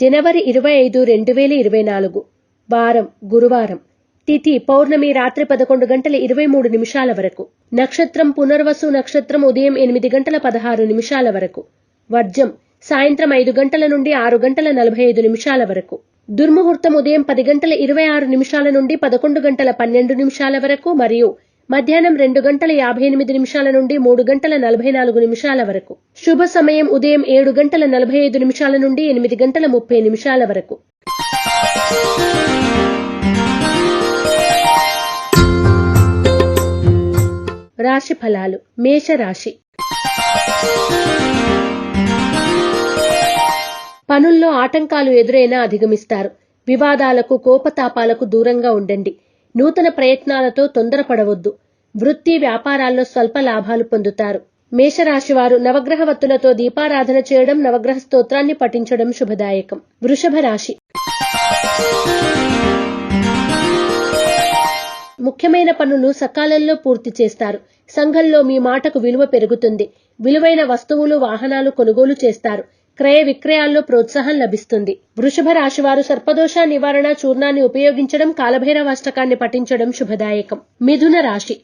జనవరి ఇరవై ఐదు రెండు వేల ఇరవై నాలుగు. వారం గురువారం. తిథి పౌర్ణమి రాత్రి పదకొండు గంటల ఇరవై మూడు నిమిషాల వరకు. నక్షత్రం పునర్వసు నక్షత్రం ఉదయం ఎనిమిది గంటల పదహారు నిమిషాల వరకు. వర్జం సాయంత్రం ఐదు గంటల నుండి ఆరు గంటల నలభై ఐదు నిమిషాల వరకు. దుర్ముహూర్తం ఉదయం పది గంటల ఇరవై ఆరు నిమిషాల నుండి పదకొండు గంటల పన్నెండు నిమిషాల వరకు మరియు మధ్యాహ్నం రెండు గంటల యాభై ఎనిమిది నిమిషాల నుండి మూడు గంటల నలభై నాలుగు నిమిషాల వరకు. శుభ సమయం ఉదయం ఏడు గంటల నలభై ఐదు నిమిషాల నుండి ఎనిమిది గంటల ముప్పై నిమిషాల వరకు. రాశి ఫలాలు. మేషరాశి. పనుల్లో ఆటంకాలు ఎదురైనా అధిగమిస్తారు. వివాదాలకు కోపతాపాలకు దూరంగా ఉండండి. నూతన ప్రయత్నాలతో తొందరపడవద్దు. వృత్తి వ్యాపారాల్లో స్వల్ప లాభాలు పొందుతారు. మేషరాశివారు నవగ్రహ వత్తులతో దీపారాధన చేయడం నవగ్రహ స్తోత్రాన్ని పఠించడం శుభదాయకం. వృషభ రాశి. ముఖ్యమైన పనులు సకాలంలో పూర్తి చేస్తారు. సంఘంలో మీ మాటకు విలువ పెరుగుతుంది. విలువైన వస్తువులు వాహనాలు కొనుగోలు చేస్తారు. క్రయ విక్రయాల్లో ప్రోత్సాహం లభిస్తుంది. వృషభ రాశివారు సర్పదోష నివారణ చూర్ణాన్ని ఉపయోగించడం కాలభైరవాష్టకాన్ని పఠించడం శుభదాయకం. మిథున రాశి.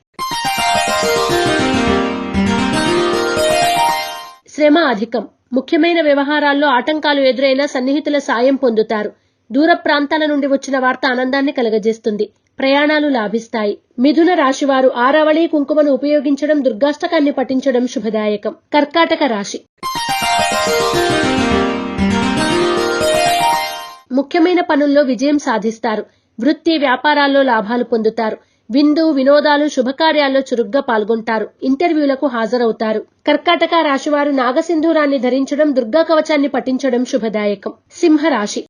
శ్రమ అధికం. ముఖ్యమైన వ్యవహారాల్లో ఆటంకాలు ఎదురైన సన్నిహితుల సాయం పొందుతారు. దూర ప్రాంతాల నుండి వచ్చిన వార్త ఆనందాన్ని కలగజేస్తుంది. ప్రయాణాలు లాభిస్తాయి. మిథున రాశివారు ఆరావళి కుంకుమను ఉపయోగించడం దుర్గాష్టకాన్ని పఠించడం శుభదాయకం. కర్కాటక రాశి. ముఖ్యమైన పనుల్లో విజయం సాధిస్తారు. వృత్తి వ్యాపారాల్లో లాభాలు పొందుతారు. విందు వినోదాలు శుభకార్యాల్లో చురుగ్గా పాల్గొంటారు. ఇంటర్వ్యూలకు హాజరవుతారు. కర్కాటక రాశివారు నాగసింధూరాన్ని ధరించడం దుర్గా కవచాన్ని పఠించడం శుభదాయకం. సింహరాశి.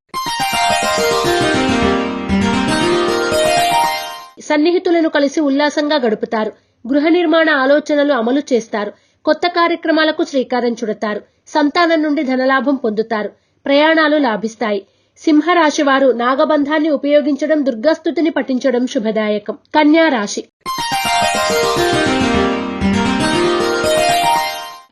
సన్నిహితులను కలిసి ఉల్లాసంగా గడుపుతారు. గృహ నిర్మాణ ఆలోచనలు అమలు చేస్తారు. కొత్త కార్యక్రమాలకు శ్రీకారం చుడతారు. సంతానం నుండి ధనలాభం పొందుతారు. ప్రయాణాలు లాభిస్తాయి. సింహరాశి వారు నాగబంధాన్ని ఉపయోగించడం దుర్గాస్తుతిని పఠించడం శుభదాయకం. కన్యా రాశి.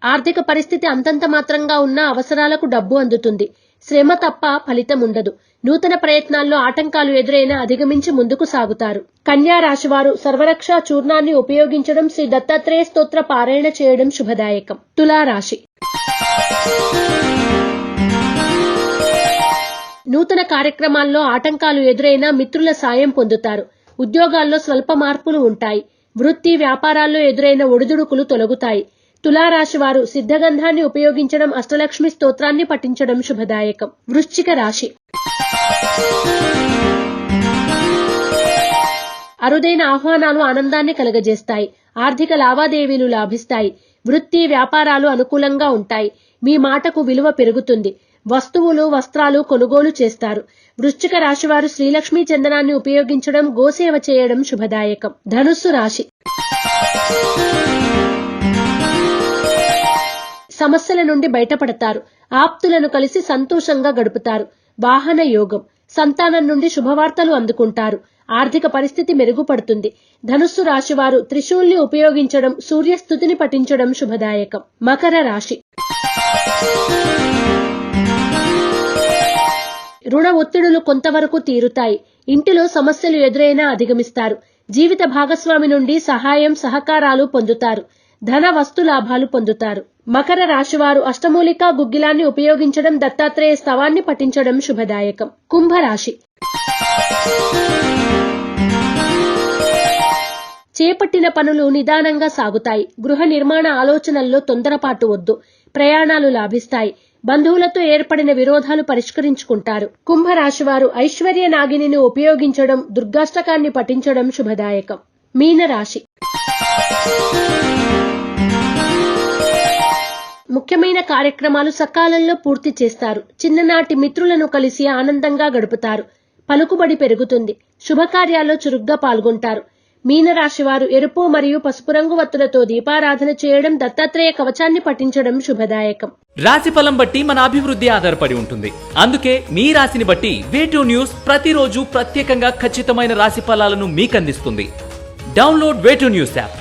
ఆర్థిక పరిస్థితి అంతంత మాత్రంగా ఉన్న అవసరాలకు డబ్బు అందుతుంది. శ్రమ తప్ప ఫలితం ఉండదు. నూతన ప్రయత్నాల్లో ఆటంకాలు ఎదురైనా అధిగమించి ముందుకు సాగుతారు. కన్యా రాశివారు సర్వరక్ష చూర్ణాన్ని ఉపయోగించడం శ్రీ దత్తాత్రేయ స్తోత్ర పారాయణ చేయడం శుభదాయకం. తులారాశి. రాశి నూతన కార్యక్రమాల్లో ఆటంకాలు ఎదురైనా మిత్రుల సాయం పొందుతారు. ఉద్యోగాల్లో స్వల్ప మార్పులు ఉంటాయి. వృత్తి వ్యాపారాల్లో ఎదురైన ఒడిదుడుకులు తొలగుతాయి. తులారాశి వారు సిద్ధగంధాన్ని ఉపయోగించడం అష్టలక్ష్మి స్తోత్రాన్ని పఠించడం శుభదాయకం. వృశ్చిక రాశి. అరుదైన ఆహ్వానాలు ఆనందాన్ని కలగజేస్తాయి. ఆర్థిక లావాదేవీలు లాభిస్తాయి. వృత్తి వ్యాపారాలు అనుకూలంగా ఉంటాయి. మీ మాటకు విలువ పెరుగుతుంది. వస్తువులు వస్త్రాలు కొనుగోలు చేస్తారు. వృశ్చిక రాశివారు శ్రీలక్ష్మీ చందనాన్ని ఉపయోగించడం గోసేవ చేయడం శుభదాయకం. ధనుస్సు రాశి. సమస్యల నుండి బయటపడతారు. ఆప్తులను కలిసి సంతోషంగా గడుపుతారు. వాహన యోగం. సంతానం నుండి శుభవార్తలు అందుకుంటారు. ఆర్థిక పరిస్థితి మెరుగుపడుతుంది. ధనుస్సు రాశివారు త్రిశూల్ని ఉపయోగించడం సూర్యస్థుతిని పఠించడం శుభదాయకం. మకర రాశి. రుణ ఒత్తిడులు కొంతవరకు తీరుతాయి. ఇంటిలో సమస్యలు ఎదురైనా అధిగమిస్తారు. జీవిత భాగస్వామి నుండి సహాయం సహకారాలు పొందుతారు. ధన వస్తు లాభాలు పొందుతారు. మకర రాశివారు అష్టమూలికా గుగ్గిలాన్ని ఉపయోగించడం దత్తాత్రేయ స్తవాన్ని పఠించడం శుభదాయకం. కుంభరాశి. చేపట్టిన పనులు నిదానంగా సాగుతాయి. గృహ నిర్మాణ ఆలోచనల్లో తొందరపాటు వద్దు. ప్రయాణాలు లాభిస్తాయి. బంధువులతో ఏర్పడిన విరోధాలు పరిష్కరించుకుంటారు. కుంభరాశివారు ఐశ్వర్య నాగిని ఉపయోగించడం దుర్గాష్టకాన్ని పఠించడం శుభదాయకం. మీనరాశి. ముఖ్యమైన కార్యక్రమాలు సకాలంలో పూర్తి చేస్తారు. చిన్ననాటి మిత్రులను కలిసి ఆనందంగా గడుపుతారు. పలుకుబడి పెరుగుతుంది. శుభకార్యాల్లో చురుగ్గా పాల్గొంటారు. మీనరాశివారు ఎరుపు మరియు పసుపు రంగు వత్తులతో దీపారాధన చేయడం దత్తాత్రేయ కవచాన్ని పఠించడం శుభదాయకం. రాశి ఫలం బట్టి మన అభివృద్ధి ఆధారపడి ఉంటుంది. అందుకే మీ రాశిని బట్టి వేటూ న్యూస్ ప్రతిరోజు ప్రత్యేకంగా ఖచ్చితమైన రాశి ఫలాలను మీకు అందిస్తుంది డౌన్లోడ్ వేటూ న్యూస్ యాప్